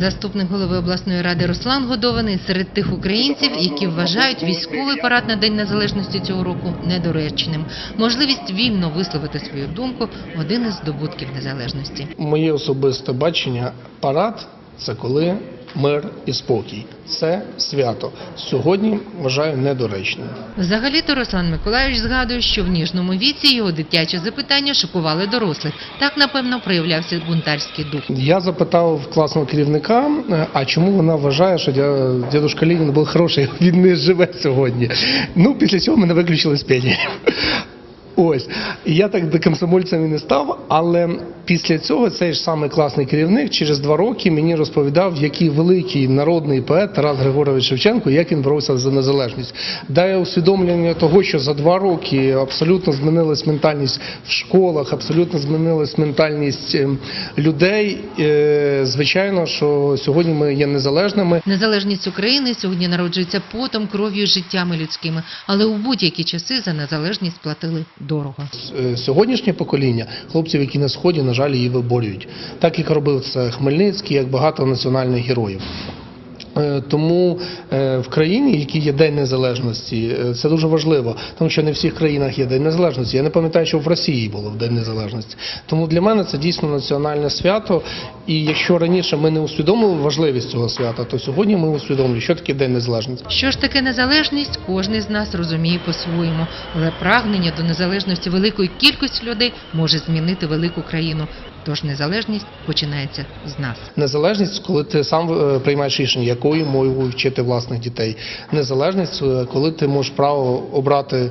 Заступник голови обласної ради Руслан Годований серед тих українців, які вважають військовий парад на День Незалежності цього року недоречним. Можливість вільно висловити свою думку один із здобутків незалежності. Моє особисте бачення парад це коли мир і спокій. Це свято. Сьогодні вважаю недоречним. Взагалі-то Руслан Миколаївич згадує, що в ніжному віці його дитячі запитання шокували дорослих. Так, напевно, проявлявся бунтарський дух. Я запитав класного керівника, е, а чому вона вважає, що дя- дядушка Ленін був хороший, він не живе сьогодні. Ну, після цього мене виключили з пені. Ось. Я так до комсомольцем і не став, але після цього цей ж самий класний керівник через два роки мені розповідав, який великий народний поет Тарас Григорович Шевченко, як він боровся за незалежність. Дає усвідомлення того, що за два роки абсолютно змінилась ментальність в школах, абсолютно змінилась ментальність ем, людей. Е, Звичайно, що сьогодні ми є незалежними. Незалежність України сьогодні народжується потом, кров'ю, життями людськими, але у будь-які часи за незалежність платили дорого. Е, Сьогоднішнє покоління хлопців, які на сході, на жаль, її виборюють, так як робив це Хмельницький, як багато національних героїв. Е, Тому е, в країні, в якій є День Незалежності, е, це дуже важливо, тому що не в всіх країнах є День Незалежності. Я не пам'ятаю, що в Росії було в День Незалежності. Тому для мене це дійсно національне свято. І якщо раніше ми не усвідомили важливість цього свята, то сьогодні ми усвідомлюємо, що таке День Незалежності. Що ж таке незалежність, кожен з нас розуміє по-своєму, але прагнення до незалежності великої кількості людей може змінити велику країну. Тож незалежність починається з нас. Незалежність, коли ти сам е, приймаєш рішення, якою мовою вчити власних дітей. Незалежність, е, коли ти можеш право обрати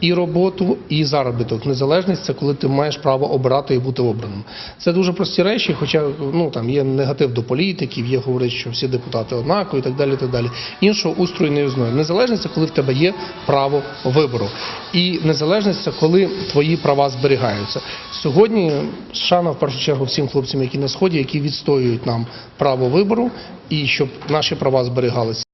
і роботу, і заробіток. Незалежність це коли ти маєш право обирати і бути обраним. Це дуже прості речі, хоча ну там є негатив до політиків, є говорить, що всі депутати однакові і так далі. Так далі. Іншого устрою не існує. Незалежність це коли в тебе є право вибору. І незалежність це коли твої права зберігаються. Сьогодні шана в першу чергу всім хлопцям, які на сході, які відстоюють нам право вибору, і щоб наші права зберігалися.